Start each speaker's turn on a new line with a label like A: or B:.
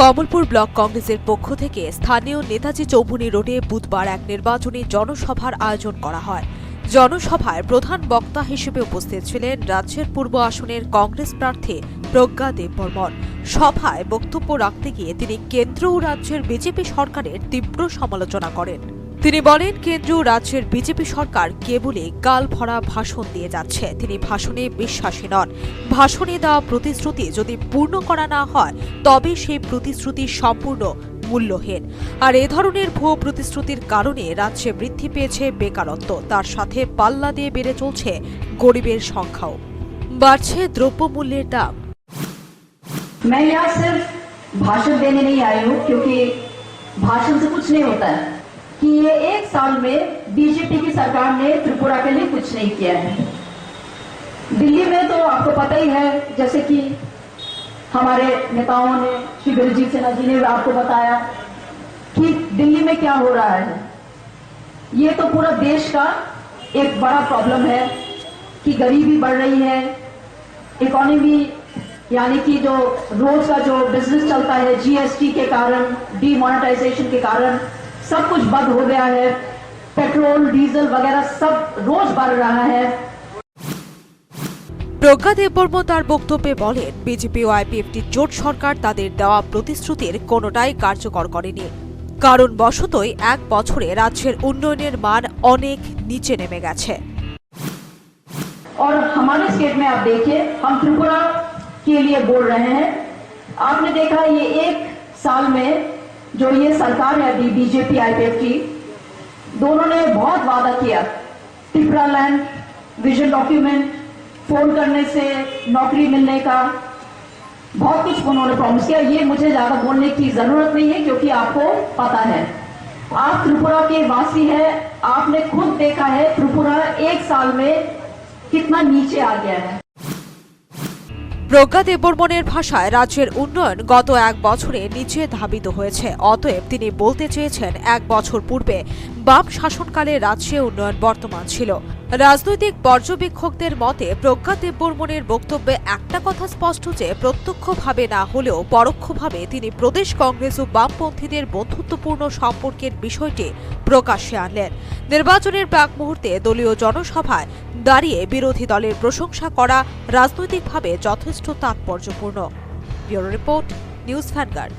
A: Kamalpur block কংগ্রেসের পক্ষ থেকে স্থানীয় নেতাজি চৌভুনি রোডে বুধবার এক নির্বাচনী জনসভার আয়োজন করা হয়। জনসভায় প্রধান বক্তা হিসেবে উপস্থিত ছিলেন রাজ্যের পূর্ব আসনের কংগ্রেস প্রার্থী প্রজ্ঞা দেববর্মন। সভায় বক্তব্য রাখতে গিয়ে তিনি কেন্দ্র ও রাজ্যের বিজেপি সরকারের তীব্র সমালোচনা করেন। তিনি বলেন কেন্দ্র ও রাজ্যের বিজেপি সরকার কেবলই গাল ভরা ভাষণ দিয়ে যাচ্ছে তিনি ভাষণে বিশ্বাসী নন ভাষণে দেওয়া প্রতিশ্রুতি যদি পূর্ণ করা না হয় তবে সেই প্রতিশ্রুতি সম্পূর্ণ মূল্যহীন আর এ ধরনের ভুয়ো প্রতিশ্রুতির কারণে রাজ্যে বৃদ্ধি পেয়েছে বেকারত্ব তার সাথে পাল্লা দিয়ে বেড়ে চলছে গরিবের সংখ্যাও বাড়ছে দ্রব্যমূল্যের দাম
B: मैं यहाँ सिर्फ भाषण देने नहीं आई हूँ क्योंकि भाषण से कुछ नहीं होता है कि ये एक साल में बीजेपी की सरकार ने त्रिपुरा के लिए कुछ नहीं किया है। दिल्ली में तो आपको पता ही है, जैसे कि हमारे नेताओं ने श्री बिरजीत सिन्हा जी ने आपको बताया कि दिल्ली में क्या हो रहा है। ये तो पूरा देश का एक बड़ा प्रॉब्लम है कि गरीबी बढ़ रही है। इकोनॉमी यानी कि जो रोज का जो बिज़नेस चलता है जीएसटी के कारण डीमोनेटाइजेशन के कारण सब कुछ बंद हो गया है पेट्रोल डीजल वगैरह सब रोज बढ़ रहा है
A: প্রজ্ঞা দেববর্মন তার বক্তব্যে বলেন বিজেপি ও আইপিএফটি জোট সরকার তাদের দেওয়া প্রতিশ্রুতির কোনোটাই কার্যকর করেনি কারণ বশতই এক বছরে রাজ্যের উন্নয়নের মান অনেক নিচে নেমে গেছে
B: और हमारे स्टेट में आप देखिए हम त्रिपुरा के लिए बोल रहे हैं आपने देखा ये एक साल में जो ये सरकार है अभी बीजेपी आईपीएफ की, दोनों ने बहुत वादा किया। Tipra land vision document phone करने से नौकरी मिलने का, बहुत कुछ उन्होंने प्रॉमिस किया। ये मुझे ज़्यादा बोलने की ज़रूरत नहीं है, क्योंकि आपको पता है। आप त्रिपुरा के वासी हैं, आपने खुद देखा है, त्रिपुरा एक साल में कितना नीचे आ गया है।
A: প্রজ্ঞা দেববর্মনের ভাষায় রাজ্যের উন্নয়ন গত এক বছরে নিচে ধাবিত হয়েছে। অতএব তিনি বলতে চেয়েছেন, এক বছর পূর্বে বাম শাসনকালে রাজ্যে উন্নয়ন বর্তমান ছিল। রাজনৈতিক পর্যবেক্ষকদের মতে, প্রজ্ঞা দেববর্মনের বক্তব্যে একটা কথা স্পষ্ট যে, প্রত্যক্ষভাবে না হলেও পরোক্ষভাবে তিনি প্রদেশ কংগ্রেস ও বামপন্থীদের বন্ধুত্বপূর্ণ সম্পর্কের বিষয়টি প্রকাশ্যে আনলেন। নির্বাচনের প্রাক মুহূর্তে দলীয় জনসভায় দাঁড়িয়ে বিরোধী দলের প্রশংসা করা রাজনৈতিকভাবে যথেষ্ট তাৎপর্যপূর্ণ। Bureau report, news Vanguard.